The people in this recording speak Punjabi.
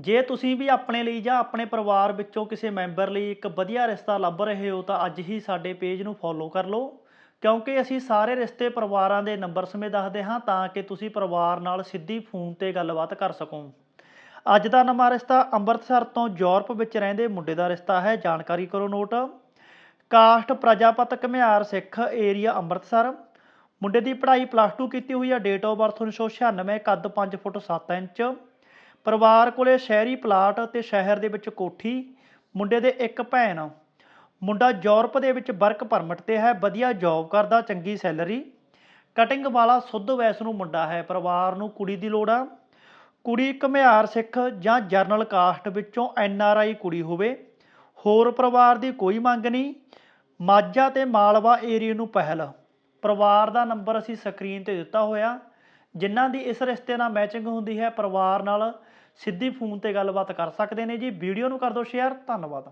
ਜੇ ਤੁਸੀਂ ਵੀ ਆਪਣੇ ਲਈ ਜਾਂ ਆਪਣੇ ਪਰਿਵਾਰ ਵਿੱਚੋਂ ਕਿਸੇ ਮੈਂਬਰ ਲਈ ਇੱਕ ਵਧੀਆ ਰਿਸ਼ਤਾ ਲੱਭ ਰਹੇ ਹੋ, ਤਾਂ ਅੱਜ ਹੀ ਸਾਡੇ ਪੇਜ ਨੂੰ ਫੋਲੋ ਕਰ ਲਓ। ਕਿਉਂਕਿ ਅਸੀਂ ਸਾਰੇ ਰਿਸ਼ਤੇ ਪਰਿਵਾਰਾਂ ਦੇ ਨੰਬਰ ਸਮੇਤ ਦੱਸਦੇ ਹਾਂ, ਤਾਂ ਕਿ ਤੁਸੀਂ ਪਰਿਵਾਰ ਨਾਲ ਸਿੱਧੀ ਫੋਨ ਤੇ ਗੱਲਬਾਤ ਕਰ ਸਕੋ। ਅੱਜ ਦਾ ਨਵਾਂ ਰਿਸ਼ਤਾ ਅੰਮ੍ਰਿਤਸਰ ਤੋਂ ਯੂਰਪ ਵਿੱਚ ਰਹਿੰਦੇ ਮੁੰਡੇ ਦਾ ਰਿਸ਼ਤਾ ਹੈ। ਜਾਣਕਾਰੀ ਕਰੋ note. Caste Prajapat Ghumiar Sikh area Amritsar. ਮੁੰਡੇ ਦੀ ਪੜ੍ਹਾਈ ਪਲੱਸ 2 ਕੀਤੀ ਹੋਈ ਹੈ ਡੇਟ ਆਫ ਬਰਥ 1996 ਕੱਦ 5 ਫੁੱਟ 7 ਇੰਚ। ਪਰਿਵਾਰ ਕੋਲੇ ਸ਼ਹਿਰੀ ਪਲਾਟ ਤੇ ਸ਼ਹਿਰ ਦੇ ਵਿੱਚ ਕੋਠੀ, ਮੁੰਡੇ ਦੇ ਇੱਕ ਭੈਣ। ਮੁੰਡਾ ਯੂਰਪ ਦੇ ਵਿੱਚ ਵਰਕ ਪਰਮਿਟ ਤੇ ਹੈ, ਵਧੀਆ ਜੌਬ ਕਰਦਾ, ਚੰਗੀ ਸੈਲਰੀ ਕਟਿੰਗ ਵਾਲਾ ਸੁੱਧ ਵੈਸ ਨੂੰ ਮੁੰਡਾ ਹੈ, ਪਰਿਵਾਰ ਨੂੰ ਕੁੜੀ ਦੀ ਲੋੜ ਆ। ਕੁੜੀ ਘਮਿਆਰ ਸਿੱਖ ਜਾਂ ਜਰਨਲ ਕਾਸਟ ਵਿੱਚੋਂ ਐਨ ਆਰ ਆਈ ਕੁੜੀ ਹੋਵੇ। ਹੋਰ ਪਰਿਵਾਰ ਦੀ ਕੋਈ ਮੰਗ ਨਹੀਂ। ਮਾਝਾ ਤੇ ਮਾਲਵਾ ਏਰੀਆ ਨੂੰ ਪਹਿਲ। ਪਰਿਵਾਰ ਦਾ ਨੰਬਰ ਅਸੀਂ ਸਕਰੀਨ ਤੇ ਦਿੱਤਾ ਹੋਇਆ। ਜਿਨ੍ਹਾਂ ਦੀ ਇਸ ਰਿਸ਼ਤੇ ਨਾਲ ਮੈਚਿੰਗ ਹੁੰਦੀ ਹੈ, ਪਰਿਵਾਰ ਨਾਲ ਸਿੱਧੀ ਫੋਨ ਤੇ ਗੱਲਬਾਤ ਕਰ ਸਕਦੇ ਨੇ ਜੀ। ਵੀਡੀਓ ਨੂੰ ਕਰ ਦਿਓ ਸ਼ੇਅਰ ਧੰਨਵਾਦ।